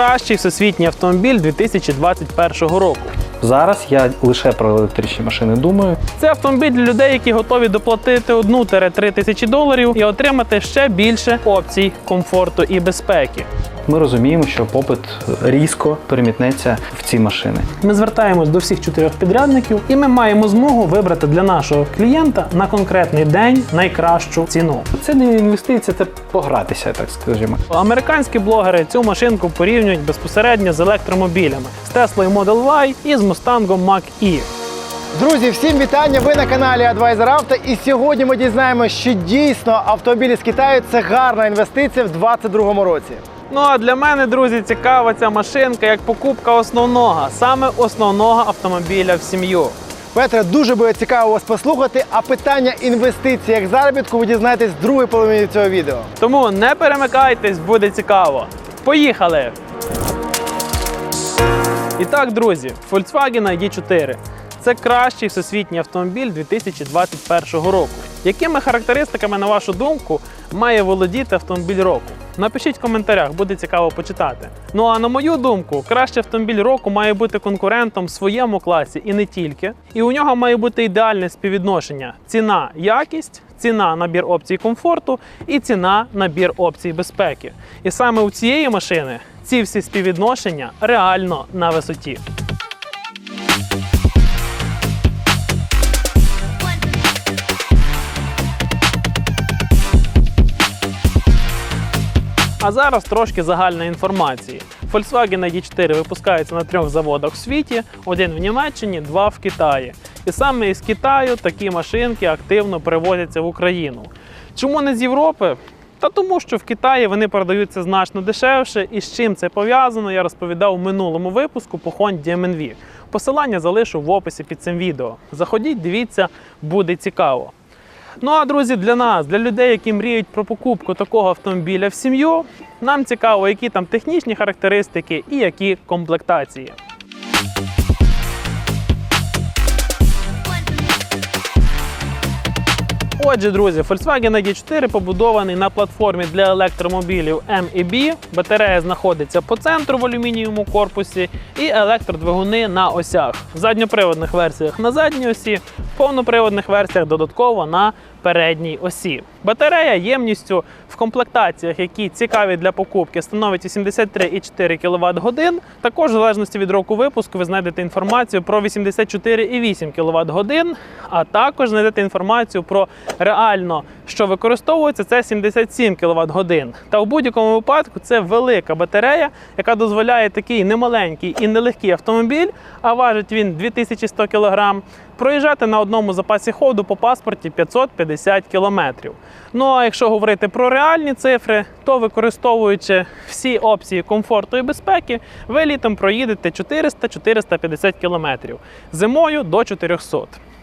Це кращий всесвітній автомобіль 2021 року. Зараз я лише про електричні машини думаю. Це автомобіль для людей, які готові доплатити 1-3 тисячі доларів і отримати ще більше опцій комфорту і безпеки. Ми розуміємо, що попит різко перемітнеться в ці машини. Ми звертаємось до всіх чотирьох підрядників, і ми маємо змогу вибрати для нашого клієнта на конкретний день найкращу ціну. Це не інвестиція, це погратися, так скажімо. Американські блогери цю машинку порівнюють безпосередньо з електромобілями з Tesla Model Y і з Mustang Mach-E. Друзі, всім вітання! Ви на каналі Advisor Auto. І сьогодні ми дізнаємося, що дійсно автомобілі з Китаю це гарна інвестиція в 2022 році. Ну а для мене, друзі, цікава ця машинка як покупка основного, саме основного автомобіля в сім'ю. Петре, дуже буде цікаво вас послухати. А питання інвестицій як заробітку ви дізнаєтесь в другій половині цього відео. Тому не перемикайтесь, буде цікаво. Поїхали! І так, друзі, Volkswagen ID4 це кращий всесвітній автомобіль 2021 року. Якими характеристиками, на вашу думку, має володіти автомобіль року? Напишіть в коментарях, буде цікаво почитати. Ну а на мою думку, кращий автомобіль року має бути конкурентом в своєму класі і не тільки. І у нього має бути ідеальне співвідношення: ціна, якість, ціна набір опцій комфорту і ціна набір опцій безпеки. І саме у цієї машини ці всі співвідношення реально на висоті. А зараз трошки загальної інформації. Volkswagen ID4 випускається на трьох заводах в світі: один в Німеччині, два в Китаї. І саме із Китаю такі машинки активно привозяться в Україну. Чому не з Європи? Та тому, що в Китаї вони продаються значно дешевше, і з чим це пов'язано, я розповідав у минулому випуску по Honda MNV. Посилання залишу в описі під цим відео. Заходіть, дивіться, буде цікаво. Ну а друзі, для нас, для людей, які мріють про покупку такого автомобіля в сім'ю, нам цікаво, які там технічні характеристики і які комплектації. Отже, друзі, Volkswagen ID4 побудований на платформі для електромобілів M і B. Батарея знаходиться по центру в алюмінієвому корпусі і електродвигуни на осях. В задньоприводних версіях на задній осі, в повноприводних версіях додатково на передній осі. Батарея ємністю в комплектаціях, які цікаві для покупки, становить 83,4 кВт годин. Також в залежності від року випуску ви знайдете інформацію про 84,8 кВт годин, а також знайдете інформацію про реально, що використовується, це 77 кВт годин. Та в будь-якому випадку це велика батарея, яка дозволяє такий немаленький і нелегкий автомобіль, а важить він 2100 кг, проїжджати на одному запасі ходу по паспорті 550 км. Ну а якщо говорити про реальні цифри, то використовуючи всі опції комфорту і безпеки, ви літом проїдете 400-450 кілометрів, зимою до 400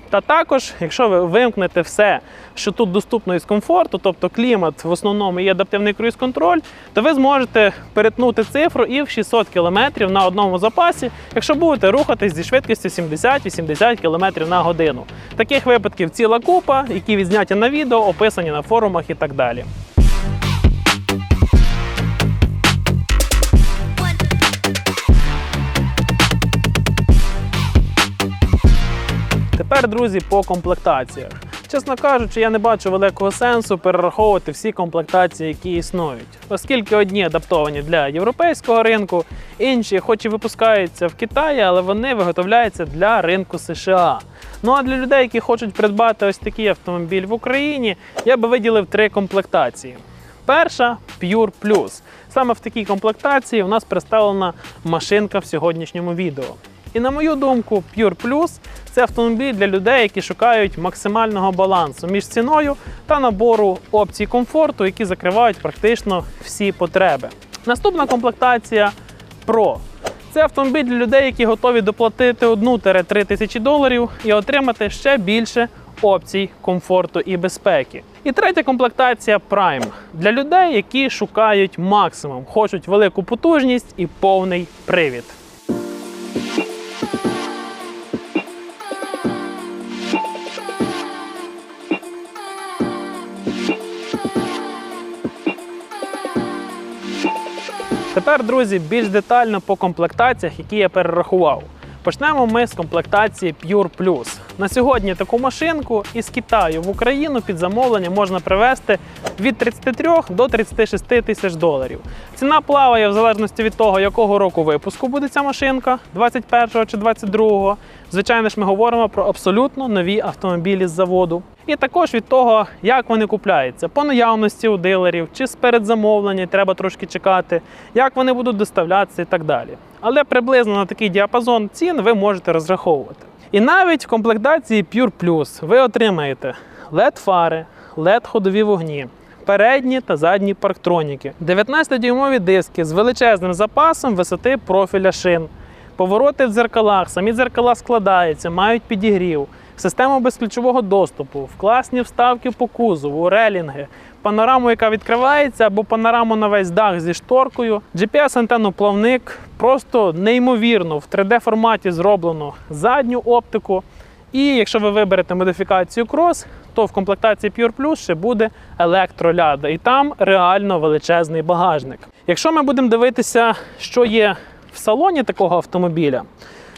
та також, якщо ви вимкнете все, що тут доступно із комфорту, тобто клімат в основному і адаптивний круїз-контроль, то ви зможете перетнути цифру і в 600 км на одному запасі, якщо будете рухатись зі швидкістю 70-80 км на годину. Таких випадків ціла купа, які відзняті на відео, описані на форумах і так далі. Тепер, друзі, по комплектаціях. Чесно кажучи, я не бачу великого сенсу перераховувати всі комплектації, які існують, оскільки одні адаптовані для європейського ринку, інші, хоч і випускаються в Китаї, але вони виготовляються для ринку США. Ну а для людей, які хочуть придбати ось такий автомобіль в Україні, я би виділив три комплектації. Перша Pure Plus. Саме в такій комплектації у нас представлена машинка в сьогоднішньому відео. І на мою думку, Pure Plus це автомобіль для людей, які шукають максимального балансу між ціною та набору опцій комфорту, які закривають практично всі потреби. Наступна комплектація Pro. Це автомобіль для людей, які готові доплатити 1-3 тисячі доларів і отримати ще більше опцій комфорту і безпеки. І третя комплектація Prime для людей, які шукають максимум, хочуть велику потужність і повний привід. Тепер, друзі, більш детально по комплектаціях, які я перерахував. Почнемо ми з комплектації Pure Plus. На сьогодні таку машинку із Китаю в Україну під замовлення можна привезти від 33 до 36 тисяч доларів. Ціна плаває в залежності від того, якого року випуску буде ця машинка, 21 чи 22. Звичайно ж, ми говоримо про абсолютно нові автомобілі з заводу. І також від того, як вони купляються, по наявності у дилерів, чи з передзамовлення треба трошки чекати, як вони будуть доставлятися і так далі. Але приблизно на такий діапазон цін ви можете розраховувати. І навіть в комплектації Pure Plus ви отримаєте LED-фари, LED-ходові вогні, передні та задні парктроніки, 19-дюймові диски з величезним запасом висоти профіля шин, повороти в дзеркалах, самі дзеркала складаються, мають підігрів, систему безключового доступу, класні вставки по кузову, релінги, панораму, яка відкривається, або панораму на весь дах зі шторкою, GPS-антенну плавник, просто неймовірно в 3D форматі зроблено задню оптику. І якщо ви виберете модифікацію Cross, то в комплектації Pure Plus ще буде електроляда, і там реально величезний багажник. Якщо ми будемо дивитися, що є в салоні такого автомобіля,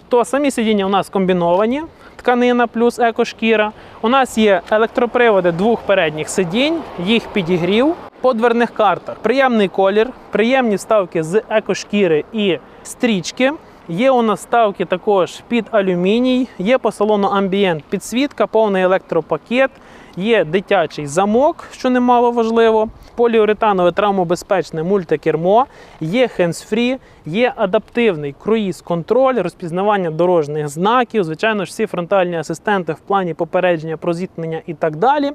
то самі сидіння у нас комбіновані, тканина плюс екошкіра. У нас є електроприводи двох передніх сидінь, їх підігрів по дверних картах. Приємний колір, приємні вставки з екошкіри і стрічки. Є у нас ставки також під алюміній, є по салону амбієнт підсвітка, повний електропакет, є дитячий замок, що немало важливо, поліуретанове травмобезпечне мультикермо, є хендсфрі, є адаптивний круїз-контроль, розпізнавання дорожніх знаків, звичайно ж, всі фронтальні асистенти в плані попередження про зіткнення і так далі.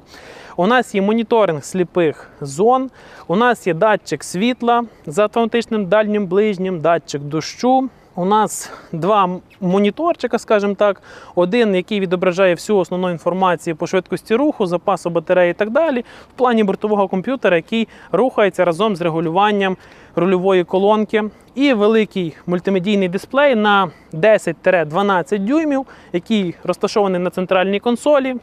У нас є моніторинг сліпих зон, у нас є датчик світла з автоматичним дальнім ближнім, датчик дощу. У нас два моніторчика, скажімо так. Один, який відображає всю основну інформацію по швидкості руху, запасу батареї і так далі, в плані бортового комп'ютера, який рухається разом з регулюванням рульової колонки. І великий мультимедійний дисплей на 10-12 дюймів, який розташований на центральній консолі.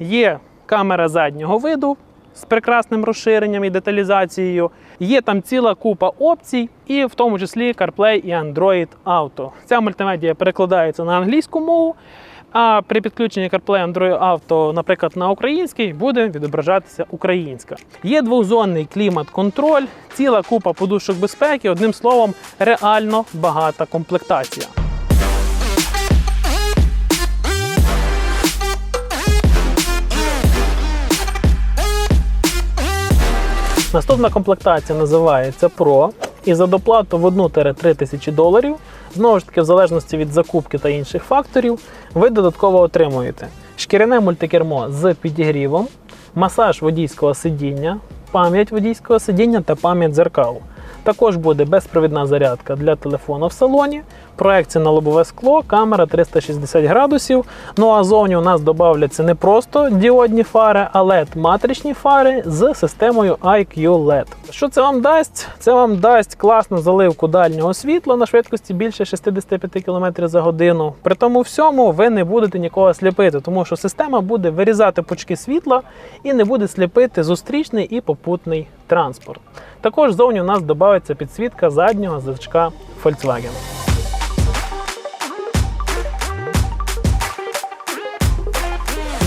Є камера заднього виду з прекрасним розширенням і деталізацією. Є там ціла купа опцій, і в тому числі CarPlay і Android Auto. Ця мультимедіа перекладається на англійську мову. А при підключенні CarPlay Android Auto, наприклад, на український, буде відображатися українська. Є двохзонний клімат-контроль, ціла купа подушок безпеки. Одним словом, реально багата комплектація. Наступна комплектація називається Pro. І за доплату в 1-3 тисячі доларів, знову ж таки, в залежності від закупки та інших факторів, ви додатково отримуєте шкіряне мультикермо з підігрівом, масаж водійського сидіння, пам'ять водійського сидіння та пам'ять дзеркал. Також буде безпровідна зарядка для телефону в салоні, проекція на лобове скло, камера 360 градусів. Ну а зовні у нас додавляться не просто діодні фари, а led матричні фари з системою IQ LED. Що це вам дасть? Це вам дасть класну заливку дальнього світла на швидкості більше 65 км за годину. При тому всьому ви не будете нікого сліпити, тому що система буде вирізати пучки світла і не буде сліпити зустрічний і попутний транспорт. Також зовні у нас додається підсвітка заднього значка Volkswagen.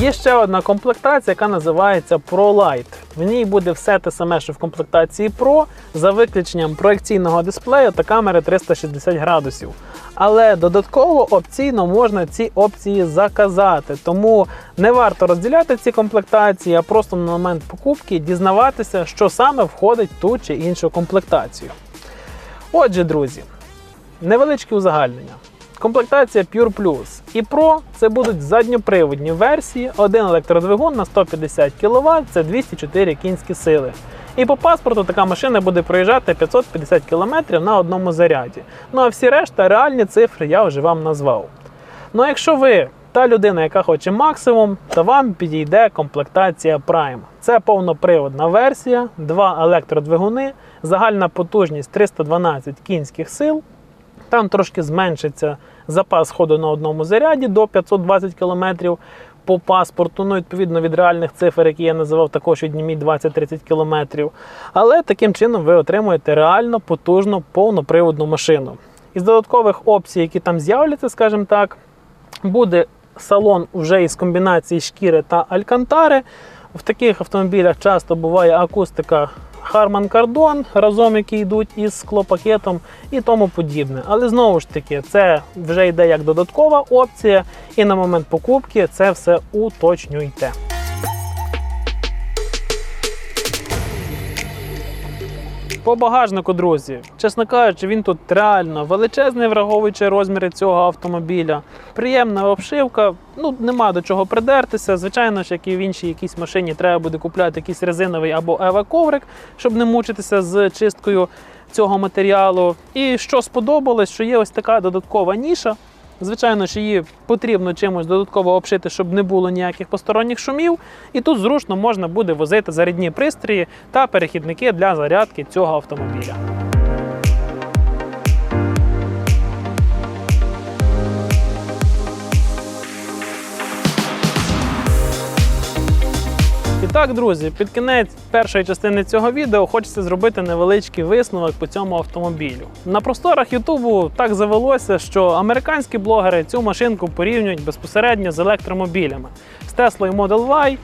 Є ще одна комплектація, яка називається Pro Light. В ній буде все те саме, що в комплектації Pro, за виключенням проекційного дисплею та камери 360 градусів. Але додатково опційно можна ці опції заказати. Тому не варто розділяти ці комплектації, а просто на момент покупки дізнаватися, що саме входить в ту чи іншу комплектацію. Отже, друзі, невеличке узагальнення. Комплектація Pure Plus і Pro це будуть задньоприводні версії, один електродвигун на 150 кВт, це 204 кінські сили. І по паспорту така машина буде проїжджати 550 км на одному заряді. Ну а всі решта реальні цифри я вже вам назвав. Ну а якщо ви та людина, яка хоче максимум, то вам підійде комплектація Prime. Це повноприводна версія, два електродвигуни, загальна потужність 312 кінських сил. Там трошки зменшиться запас ходу на одному заряді до 520 км. по паспорту, ну відповідно від реальних цифр, які я називав, також відніміть 20-30 кілометрів. Але таким чином ви отримуєте реально потужну повноприводну машину. Із додаткових опцій, які там з'являться, скажімо так, буде салон вже із комбінації шкіри та алькантари. В таких автомобілях часто буває акустика Harman Kardon, разом які йдуть із склопакетом і тому подібне. Але знову ж таки, це вже йде як додаткова опція, і на момент покупки це все уточнюйте. По багажнику, друзі, чесно кажучи, він тут реально величезний, враховуючи розміри цього автомобіля. Приємна обшивка, ну нема до чого придертися. Звичайно ж, як і в іншій якійсь машині, треба буде купляти якийсь резиновий або ева-коврик, щоб не мучитися з чисткою цього матеріалу. І що сподобалось, що є ось така додаткова ніша. Звичайно що її потрібно чимось додатково обшити, щоб не було ніяких посторонніх шумів. І тут зручно можна буде возити зарядні пристрої та перехідники для зарядки цього автомобіля. Так, друзі, під кінець першої частини цього відео хочеться зробити невеличкий висновок по цьому автомобілю. На просторах Ютубу так завелося, що американські блогери цю машинку порівнюють безпосередньо з електромобілями з Tesla Model Y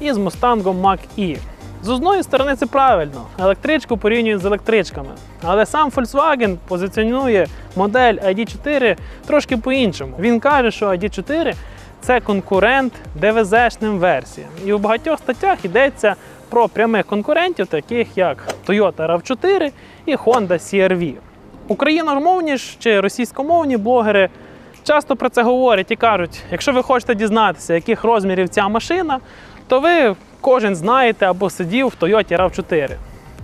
і з Mustang Mach-E. З одної сторони, це правильно, електричку порівнюють з електричками. Але сам Volkswagen позиціонує модель ID4 трошки по-іншому. Він каже, що ID4 це конкурент ДВЗ-шним версіям. І у багатьох статтях йдеться про прямих конкурентів, таких як Toyota RAV4 і Honda CR-V. Україномовні чи російськомовні блогери часто про це говорять і кажуть: якщо ви хочете дізнатися, яких розмірів ця машина, то ви кожен знаєте або сидів в Toyota RAV4.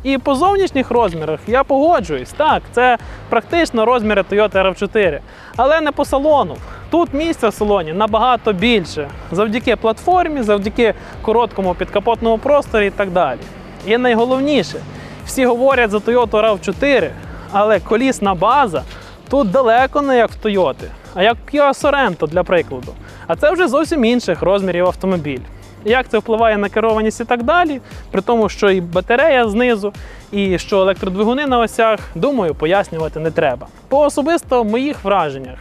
І по зовнішніх розмірах я погоджуюсь, так, це практично розміри Toyota RAV4, але не по салону. Тут місця в салоні набагато більше завдяки платформі, завдяки короткому підкапотному просторі і так далі. І найголовніше, всі говорять за Toyota RAV4, але колісна база тут далеко не як в Toyota, а як в Kia Sorento, для прикладу. А це вже зовсім інших розмірів автомобіль. Як це впливає на керованість і так далі, при тому, що і батарея знизу, і що електродвигуни на осях, думаю, пояснювати не треба. По особисто моїх враженнях.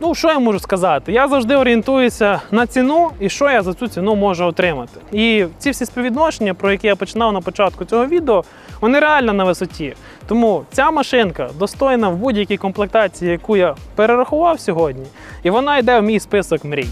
Ну, що я можу сказати? Я завжди орієнтуюся на ціну і що я за цю ціну можу отримати. І ці всі співвідношення, про які я починав на початку цього відео, вони реально на висоті. Тому ця машинка достойна в будь-якій комплектації, яку я перерахував сьогодні, і вона йде в мій список мрій.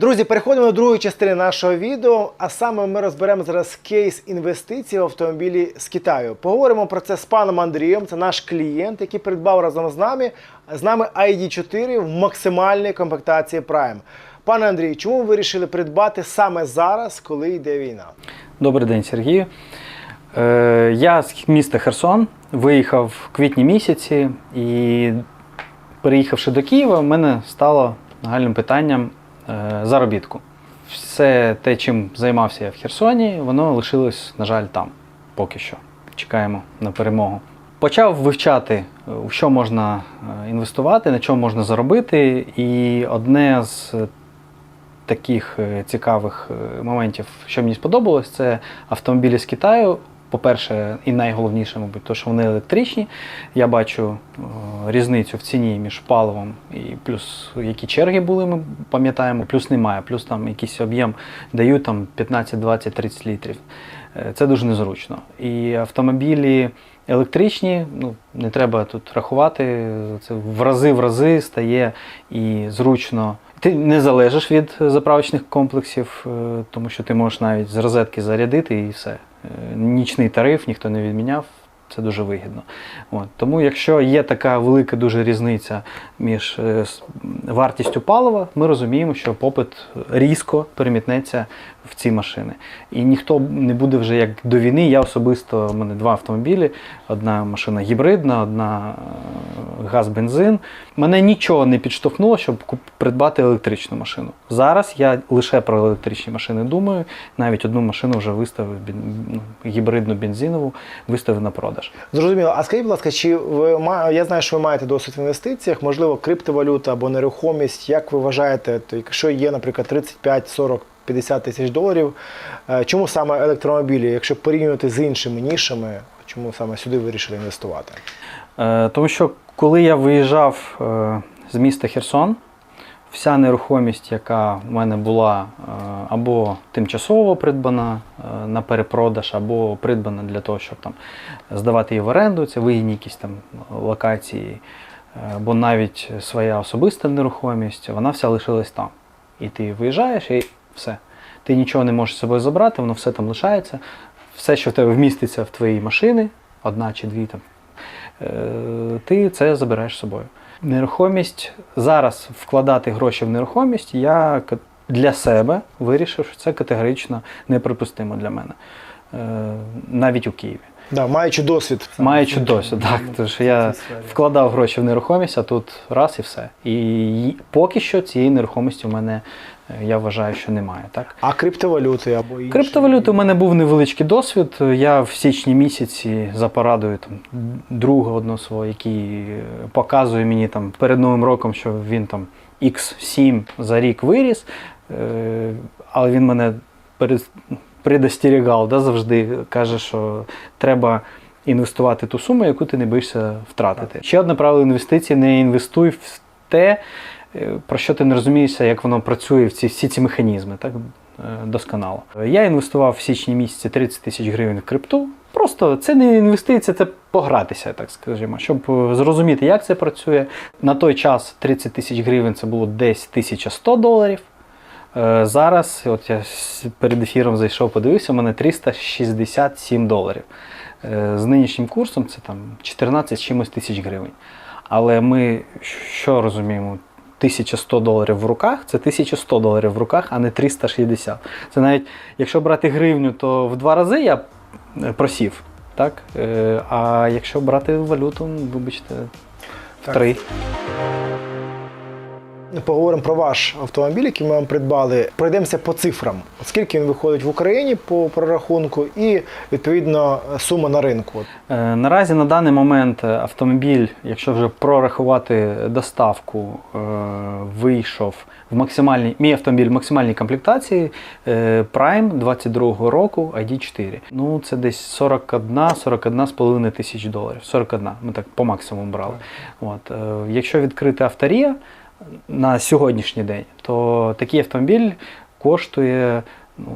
Друзі, переходимо до другої частини нашого відео. А саме ми розберемо зараз кейс інвестицій в автомобілі з Китаю. Поговоримо про це з паном Андрієм. Це наш клієнт, який придбав разом з нами з нами ID4 в максимальній комплектації Prime. Пане Андрій, чому ви вирішили придбати саме зараз, коли йде війна? Добрий день, Сергію. Е, я з міста Херсон виїхав в квітні місяці і переїхавши до Києва, в мене стало нагальним питанням заробітку. Все те, чим займався я в Херсоні, воно лишилось, на жаль, там поки що. Чекаємо на перемогу. Почав вивчати, е, у що можна е, інвестувати, на чому можна заробити. І одне з таких е, цікавих е, моментів, що мені сподобалось, це автомобілі з Китаю. По-перше, і найголовніше, мабуть, то, що вони електричні. Я бачу е, різницю в ціні між паливом і плюс які черги були, ми пам'ятаємо, плюс немає, плюс там якийсь об'єм дають там 15, 20, 30 літрів. Е, Це дуже незручно. І автомобілі електричні, ну не треба тут рахувати. Це в рази в рази стає і зручно. Ти не залежиш від заправочних комплексів, е, тому що ти можеш навіть з розетки зарядити і все. Е, Нічний тариф ніхто не відміняв. Це дуже вигідно. От. Тому, якщо є така велика дуже різниця між е, вартістю палива, ми розуміємо, що попит різко перемітнеться в ці машини. І ніхто не буде вже як до війни. Я особисто в мене два автомобілі: одна машина гібридна, одна е, газ-бензин. Мене нічого не підштовхнуло, щоб придбати електричну машину. Зараз я лише про електричні машини думаю. Навіть одну машину вже виставив ну, гібридну бензинову, виставив на продаж. Зрозуміло. А скажіть, будь ласка, чи ви я знаю, що ви маєте досвід в інвестиціях, можливо, криптовалюта або нерухомість. Як ви вважаєте, то якщо є, наприклад, 35, 40, 50 тисяч доларів, е, чому саме електромобілі, якщо порівнювати з іншими нішами, чому саме сюди вирішили інвестувати? Е, Тому що коли я виїжджав е, з міста Херсон, вся нерухомість, яка в мене була е, або тимчасово придбана е, на перепродаж, або придбана для того, щоб там здавати її в оренду, це вигідні якісь там локації, е, або навіть своя особиста нерухомість, вона вся лишилась там. І ти виїжджаєш і все. Ти нічого не можеш з собою забрати, воно все там лишається. Все, що в тебе вміститься в твої машини, одна чи дві там, е, ти це забираєш з собою. Нерухомість зараз вкладати гроші в нерухомість, я для себе вирішив, що це категорично неприпустимо для мене. Е, Навіть у Києві. Да, маючи досвід. Маючи досвід, так. Тож що я вкладав гроші в нерухомість, а тут раз і все. І поки що цієї нерухомості в мене, я вважаю, що немає. Так? А криптовалюти або інші? Криптовалюти у мене був невеличкий досвід. Я в січні місяці за порадою там, друга одного свого, який е, показує мені там, перед Новим роком, що він там X7 за рік виріс, е, але він мене предостерігав да, завжди. Каже, що треба інвестувати ту суму, яку ти не боїшся втратити. Ще одне правило інвестицій: не інвестуй в те, про що ти не розумієшся, як воно працює в ці всі ці механізми, так е, досконало. Я інвестував в січні місяці 30 тисяч гривень в крипту. Просто це не інвестиція, це погратися, так скажімо, щоб е, зрозуміти, як це працює. На той час 30 тисяч гривень це було десь 1100 доларів. Е, Зараз, от я перед ефіром зайшов, подивився, у мене 367 доларів. Е, З нинішнім курсом це там 14 з чимось тисяч гривень. Але ми що розуміємо? 1100 доларів в руках це 1100 доларів в руках, а не 360. Це навіть якщо брати гривню, то в два рази я е, просів. Так? Е, А якщо брати валюту, ну, вибачте, в Так. три. Поговоримо про ваш автомобіль, який ми вам придбали. Пройдемося по цифрам. Скільки він виходить в Україні по прорахунку, і відповідно сума на ринку. Е, Наразі на даний момент автомобіль, якщо вже прорахувати доставку, е, вийшов в максимальній мій автомобіль в максимальній комплектації е, Prime 22 року ID4. Ну це десь 41 41 з тисяч доларів. 41, ми так по максимуму брали. От, якщо відкрити авторія на сьогоднішній день, то такий автомобіль коштує ну,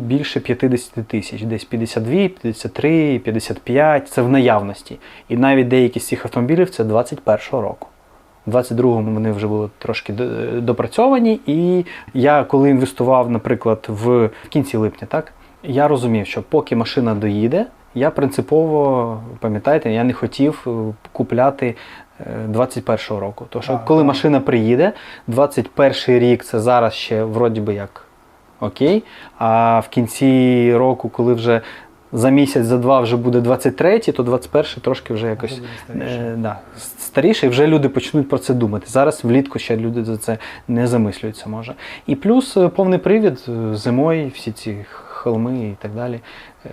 більше 50 тисяч, десь 52, 53, 55, це в наявності. І навіть деякі з цих автомобілів це 21-го року. У 22-му вони вже були трошки до- допрацьовані, і я коли інвестував, наприклад, в кінці липня, так, я розумів, що поки машина доїде, я принципово, пам'ятаєте, я не хотів е, купляти е, 21-го року. Тому що Так, коли так. машина приїде, 21-й рік це зараз ще вроді би як окей. А в кінці року, коли вже за місяць, за два вже буде 23-й, то 21-й трошки вже якось е, да, старіший, вже люди почнуть про це думати. Зараз влітку ще люди за це не замислюються, може. І плюс е, повний привід е, зимою, всі ці холми і так далі. Е,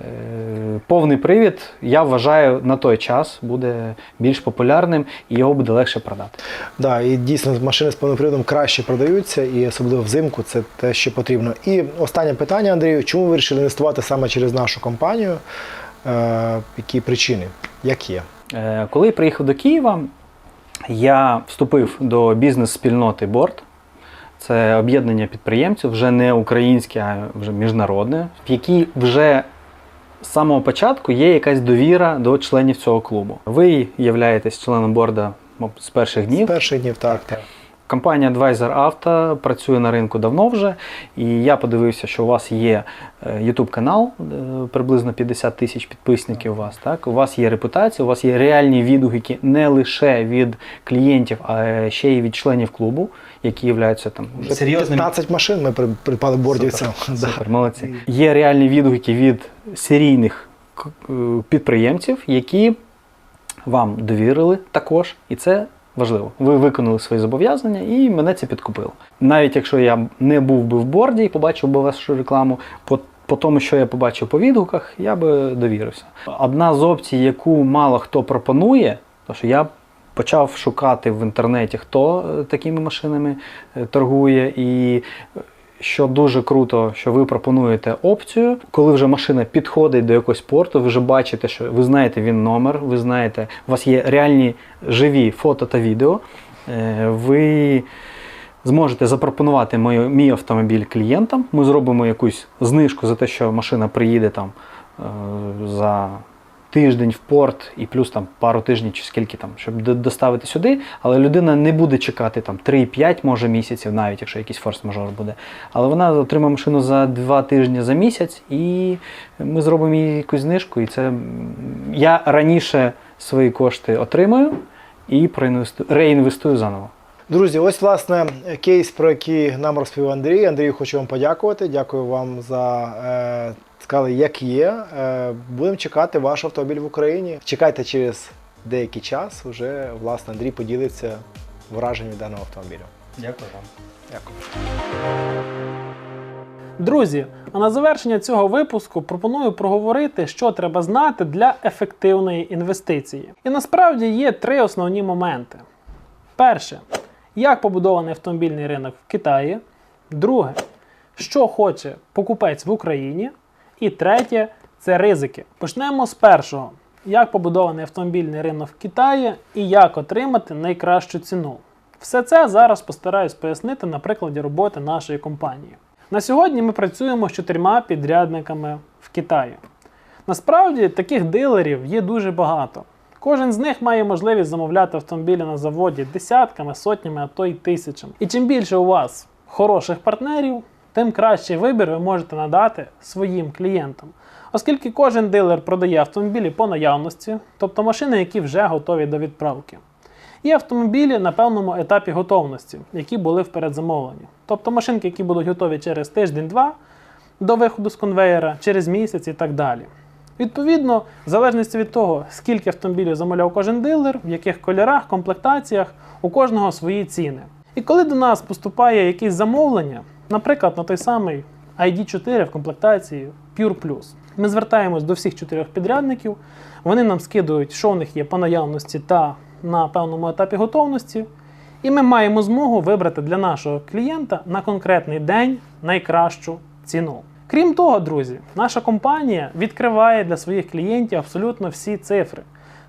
Повний привід, я вважаю, на той час буде більш популярним і його буде легше продати. Да, і дійсно машини з повним приводом краще продаються, і особливо взимку це те, що потрібно. І останнє питання, Андрію: чому ви вирішили інвестувати саме через нашу компанію? Е, які причини? Як є? Е, Коли я приїхав до Києва, я вступив до бізнес-спільноти Борт. Це об'єднання підприємців, вже не українське, а вже міжнародне, в якій вже з самого початку є якась довіра до членів цього клубу. Ви являєтесь членом борда з перших З днів. перших днів, так. так. Компанія Advisor Auto працює на ринку давно вже, і я подивився, що у вас є е, YouTube канал, е, приблизно 50 тисяч підписників у вас. Так? У вас є репутація, у вас є реальні відгуки не лише від клієнтів, а ще й від членів клубу, які являються там Вже серйозними 15 машин ми при- придбали бордівцям. Да. Супер, молодці. Є реальні відгуки від серійних е, підприємців, які вам довірили також, і це важливо. Ви виконали свої зобов'язання і мене це підкупило. Навіть якщо я не був би в борді і побачив би вашу рекламу, по, по тому, що я побачив по відгуках, я би довірився. Одна з опцій, яку мало хто пропонує, то що я почав шукати в інтернеті, хто е, такими машинами е, торгує, і е, що дуже круто, що ви пропонуєте опцію, коли вже машина підходить до якогось порту, ви вже бачите, що ви знаєте він номер, ви знаєте, у вас є реальні живі фото та відео. Ви зможете запропонувати мою, мій автомобіль клієнтам. Ми зробимо якусь знижку за те, що машина приїде там за тиждень в порт і плюс там пару тижнів чи скільки там, щоб доставити сюди. Але людина не буде чекати там 3-5 може місяців, навіть якщо якийсь форс-мажор буде. Але вона отримає машину за 2 тижні за місяць, і ми зробимо їй якусь знижку. І це я раніше свої кошти отримаю і реінвестую заново. Друзі, ось власне кейс, про який нам розповів Андрій. Андрію, хочу вам подякувати. Дякую вам за е, сказали, як є. Е, будемо чекати ваш автомобіль в Україні. Чекайте через деякий час. Вже власне Андрій поділиться враженням даного автомобіля. Дякую вам. Дякую. Друзі, а на завершення цього випуску пропоную проговорити, що треба знати для ефективної інвестиції. І насправді є три основні моменти. Перше, як побудований автомобільний ринок в Китаї. Друге, що хоче покупець в Україні. І третє це ризики. Почнемо з першого. Як побудований автомобільний ринок в Китаї і як отримати найкращу ціну. Все це зараз постараюсь пояснити на прикладі роботи нашої компанії. На сьогодні ми працюємо з чотирма підрядниками в Китаї. Насправді таких дилерів є дуже багато. Кожен з них має можливість замовляти автомобілі на заводі десятками, сотнями, а то й тисячами. І чим більше у вас хороших партнерів, тим кращий вибір ви можете надати своїм клієнтам. Оскільки кожен дилер продає автомобілі по наявності, тобто машини, які вже готові до відправки. І автомобілі на певному етапі готовності, які були в передзамовленні. Тобто машинки, які будуть готові через тиждень-два до виходу з конвейера, через місяць і так далі. Відповідно, в залежності від того, скільки автомобілів замовляв кожен дилер, в яких кольорах, комплектаціях, у кожного свої ціни. І коли до нас поступає якесь замовлення, наприклад, на той самий ID4 в комплектації Pure Plus, ми звертаємось до всіх чотирьох підрядників, вони нам скидують, що в них є по наявності та на певному етапі готовності, і ми маємо змогу вибрати для нашого клієнта на конкретний день найкращу ціну. Крім того, друзі, наша компанія відкриває для своїх клієнтів абсолютно всі цифри.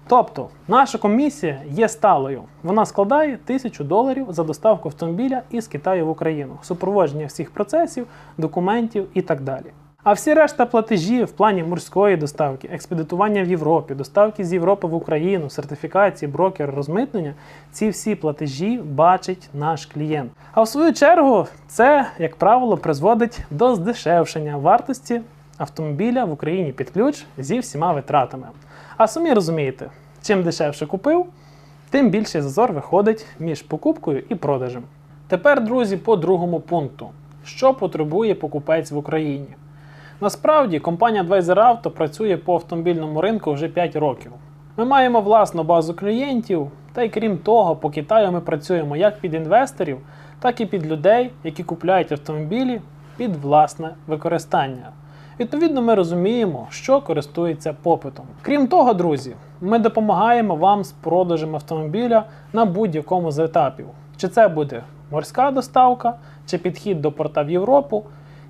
Тобто, наша комісія є сталою. Вона складає 1000 доларів за доставку автомобіля із Китаю в Україну, супроводження всіх процесів, документів і так далі. А всі решта платежі в плані морської доставки, експедитування в Європі, доставки з Європи в Україну, сертифікації, брокер, розмитнення ці всі платежі бачить наш клієнт. А в свою чергу, це, як правило, призводить до здешевшення вартості автомобіля в Україні під ключ зі всіма витратами. А самі розумієте, чим дешевше купив, тим більший зазор виходить між покупкою і продажем. Тепер, друзі, по другому пункту: що потребує покупець в Україні? Насправді, компанія Advisor Auto працює по автомобільному ринку вже 5 років. Ми маємо власну базу клієнтів, та й крім того, по Китаю ми працюємо як під інвесторів, так і під людей, які купляють автомобілі під власне використання. Відповідно, ми розуміємо, що користується попитом. Крім того, друзі, ми допомагаємо вам з продажем автомобіля на будь-якому з етапів. Чи це буде морська доставка, чи підхід до порта в Європу,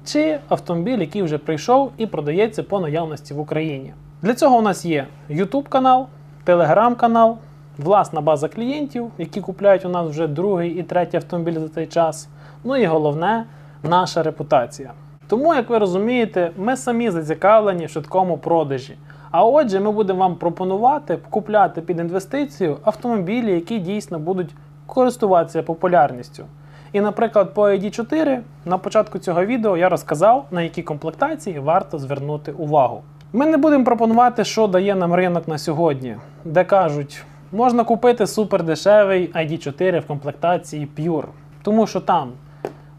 чи автомобіль, який вже прийшов і продається по наявності в Україні. Для цього у нас є YouTube канал, Telegram канал, власна база клієнтів, які купляють у нас вже другий і третій автомобіль за цей час. Ну і головне наша репутація. Тому, як ви розумієте, ми самі зацікавлені в швидкому продажі. А отже, ми будемо вам пропонувати купляти під інвестицію автомобілі, які дійсно будуть користуватися популярністю. І, наприклад, по ID4 на початку цього відео я розказав, на які комплектації варто звернути увагу. Ми не будемо пропонувати, що дає нам ринок на сьогодні, де кажуть, можна купити супердешевий ID4 в комплектації Pure, тому що там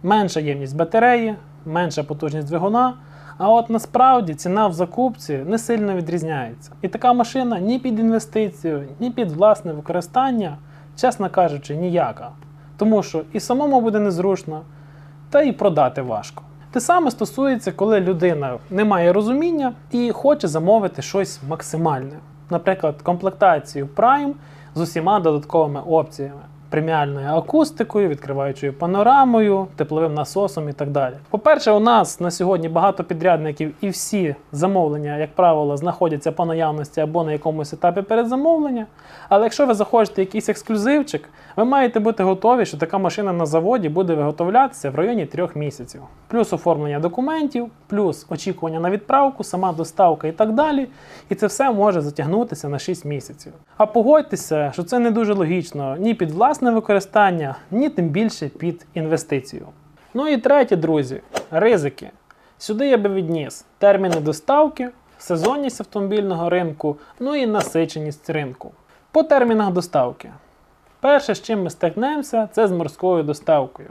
менша ємність батареї, менша потужність двигуна. А от насправді ціна в закупці не сильно відрізняється. І така машина ні під інвестицію, ні під власне використання, чесно кажучи, ніяка. Тому що і самому буде незручно, та і продати важко. Те саме стосується, коли людина не має розуміння і хоче замовити щось максимальне. Наприклад, комплектацію Prime з усіма додатковими опціями. Преміальною акустикою, відкриваючою панорамою, тепловим насосом і так далі. По-перше, у нас на сьогодні багато підрядників і всі замовлення, як правило, знаходяться по наявності або на якомусь етапі передзамовлення. Але якщо ви захочете якийсь ексклюзивчик, ви маєте бути готові, що така машина на заводі буде виготовлятися в районі трьох місяців. Плюс оформлення документів, плюс очікування на відправку, сама доставка і так далі. І це все може затягнутися на 6 місяців. А погодьтеся, що це не дуже логічно ні під власне використання, ні тим більше під інвестицію. Ну і третє, друзі, ризики. Сюди я би відніс терміни доставки, сезонність автомобільного ринку, ну і насиченість ринку. По термінах доставки. Перше, з чим ми стикнемося, це з морською доставкою.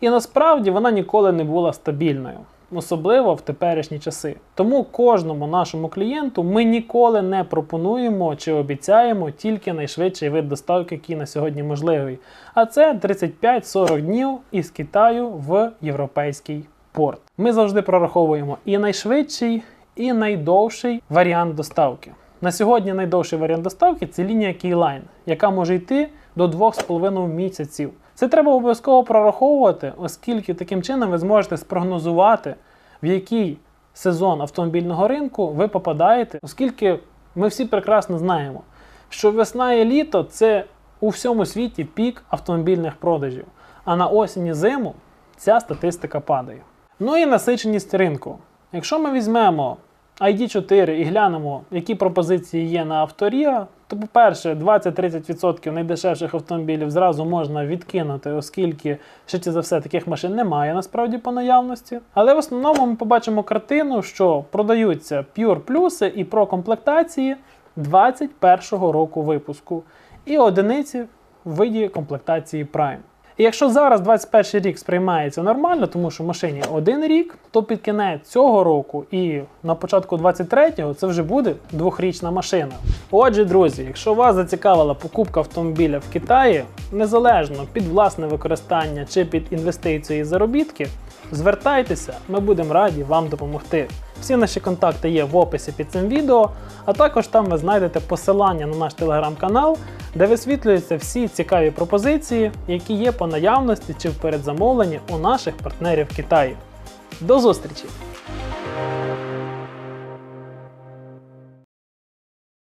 І насправді вона ніколи не була стабільною, особливо в теперішні часи. Тому кожному нашому клієнту ми ніколи не пропонуємо чи обіцяємо тільки найшвидший вид доставки, який на сьогодні можливий. А це 35-40 днів із Китаю в європейський порт. Ми завжди прораховуємо і найшвидший, і найдовший варіант доставки. На сьогодні найдовший варіант доставки це лінія Keyline, яка може йти до 2,5 місяців. Це треба обов'язково прораховувати, оскільки таким чином ви зможете спрогнозувати, в який сезон автомобільного ринку ви попадаєте, оскільки ми всі прекрасно знаємо, що весна і літо це у всьому світі пік автомобільних продажів, а на осінь і зиму ця статистика падає. Ну і насиченість ринку. Якщо ми візьмемо ID4 і глянемо, які пропозиції є на авторія, то, по-перше, 20-30% найдешевших автомобілів зразу можна відкинути, оскільки швидше за все таких машин немає насправді по наявності. Але в основному ми побачимо картину, що продаються Pure плюси і про комплектації 21-го року випуску і одиниці в виді комплектації Prime. І якщо зараз 21 рік сприймається нормально, тому що машині один рік, то під кінець цього року і на початку 23-го це вже буде двохрічна машина. Отже, друзі, якщо вас зацікавила покупка автомобіля в Китаї, незалежно під власне використання чи під інвестиції і заробітки, звертайтеся, ми будемо раді вам допомогти. Всі наші контакти є в описі під цим відео, а також там ви знайдете посилання на наш телеграм-канал, де висвітлюються всі цікаві пропозиції, які є по наявності чи в передзамовленні у наших партнерів Китаю. До зустрічі!